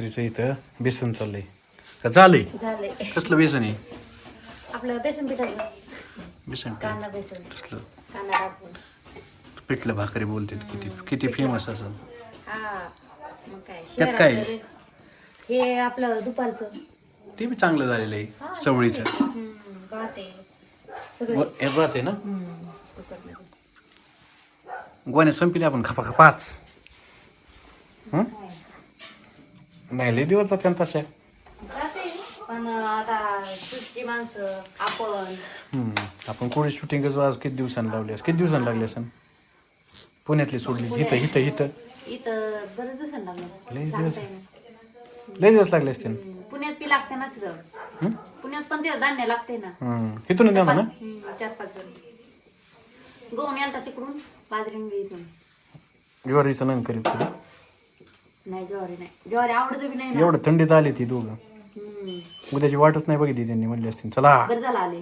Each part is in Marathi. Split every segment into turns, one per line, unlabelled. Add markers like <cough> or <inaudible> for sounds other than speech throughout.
तरीचं इथं बेसन चाललंय. का झालंय?
झाले
कसलं बेसन आहे?
आपलं बेसन पिठाचं.
बेसन
कांदा बेसन.
कसलं?
कांदा टाकून.
पिठलं भाकरी बोलते किती. किती फेमस असं.
हा. मग काय?
त्यात काय?
बे- हे आपलं दुपारचं.
ते बी चांगलं झालेलं आहे चवळीचं.
हम्म, आहे. सगळं.
व- हे आहे ना?
हम्म, कुकरमध्ये.
गोण्या संपली आपण खपा खपाच हं? नाही लय दिवस जाते ना तशा
जाते पण आता सुट्टी माणसं आपण.
हम्म. आपण कोणी शूटिंगच आज किती दिवसांनी लावली असं? किती दिवसांनी लागली असं? पुण्यातली सोडली इथं इथं इथं.
इथं बरेच दिवसांना
लय
लागलं
दिवस. लय लागले असते
हम्म, पुण्यात लागते ना तिथं? पुण्यात पण ते धान्य लागते ना.
इथून देणार ना?
हम्म, चार पाच जण. गहून यालता तिकडून बाजरी बी इथून.
ज्वारीचं नाही करीत तुला
नाही ज्वारी नाही. ज्वारी आवडत बी नाही ना.
एवढं थंडीत आली ती दोघं.
हम्म,
उद्याची वाटच नाही बघितली त्यांनी म्हणली असतील चला.
बरं झालं आले.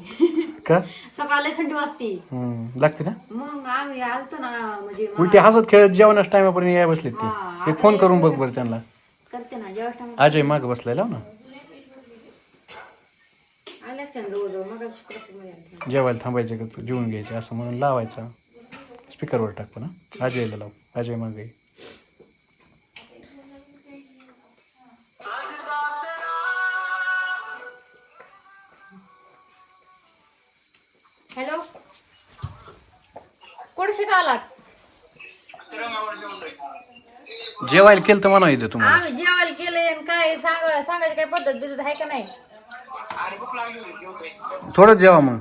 का? <laughs>
सकाळला थंडी वाजती.
हम्म. लागते ना?
मग आम्ही आलतो ना म्हणजे मला-
उलटी हसत खेळत जेवणाच टायमापर्यंत याय बसलेत
हा,
ते एक फोन करून बघ बरं त्यांना.
करते ना जेव्हा
अजय माग बसलाय लाव ना.
आले असते ना जवळजवळ मग मध्ये आले.
जेवायला थांबायचं का तू? जेवून घ्यायचं असं म्हणून लावायचा. स्पीकरवर टाक ना अजयला लाव. अजय मागे
हॅलो? कुठे शिकालात
जेवायला केलं तर म्हणा इथं तुम्हाला.
आम्ही जेवायला केले आणि काय सांगा सांगायची काय पद्धत बिद्धत आहे का नाही?
थोडंच जेवा मग.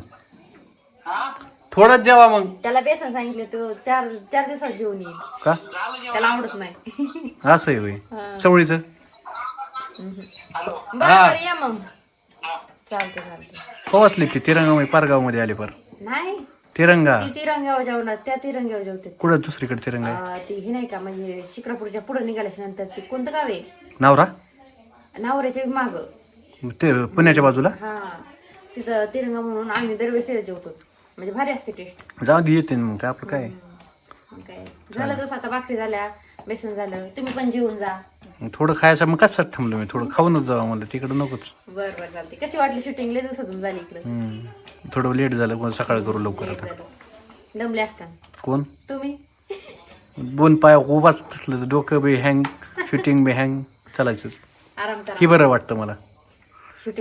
थोडंच जेवा मग.
त्याला बेसन सांगितलं तो चार चार दिवसात जेवून येईल.
का?
त्याला आवडत नाही.
असं आहे होय.
हा.
चवळीचं?
बरं बरं या मग. चालते चालते
हो असली ती? तिरंगामध्ये पारगावमध्ये आली पर.
नाही.
तिरंगा.
ती तिरंग्यावर जेवणार त्या तिरंग्यावर जेवते.
कुठं दुसरीकडे तिरंगा आहे?
अं, ती ही नाही का म्हणजे शिक्रापूरच्या पुढे निघाल्याच्या नंतर ती कोणतं गाव आहे?
नावरा?
नावऱ्याच्या माग.
ते पुण्याच्या बाजूला?
हा. तिथं तिरंगा म्हणून आम्ही दरवेळेस तिथं जेवतो. म्हणजे भारी असते टेस्ट
जाऊ दे येते ना मग. काय आपलं काय?
काय? झालं तसं आता भाकरी झाल्या बेसन झालं. तुम्ही पण जेवून जा.
थोडं खायचं मग कशासाठी थांबलो मी? थोडं खाऊनच जावं म्हणलं. तिकडं नकोच.
बर बर चालते कशी वाटली शूटिंग लय दिवसातून झाली इकडं.
हम्म. थोडं लेट झालं पण सकाळ करू लवकर आता.
दमले असताना.
कोण?
तुम्ही?
दोन पाय उभाच दिसलं तर डोकं बी हँग शूटिंग बी हँग चालायचं
आराम करा.
ही बरं वाटतं मला.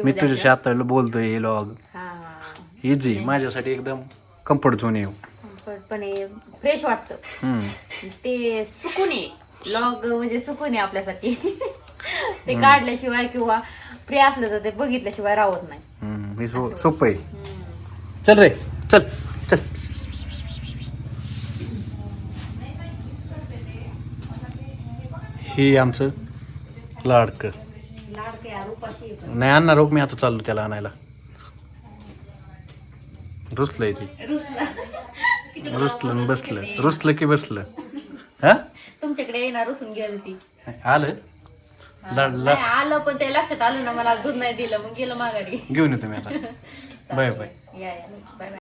मी तुझ्याशी आता बोलतोय हे लॉग
हा.
इझी माझ्यासाठी एकदम कम्फर्ट झोन येऊ
पण पण फ्रेश वाटतं.
हम्म.
ते सुकून आहे लॉग म्हणजे सुकून आहे आपल्यासाठी. <laughs> ते काढल्याशिवाय किंवा फ्री असलं तर ते बघितल्याशिवाय राहत नाही.
हम्म. हे सो सोपं आहे. चल रे चल चल. हे आमचं लाडकं. नाही आणणार हो मी आता चाललो त्याला आणायला. रुसलंय ते.
रुसला.
बसलं. रुसलं की बसलं. हा?
तुमच्याकडे येणार रुसून गेलं ती.
आलं?
आलं पण ते लक्षात आलं ना मला दूध नाही दिलं मग गेलं माघारी.
घेऊन येतो मी आता. <laughs> Bye bye.
या या बाय बाय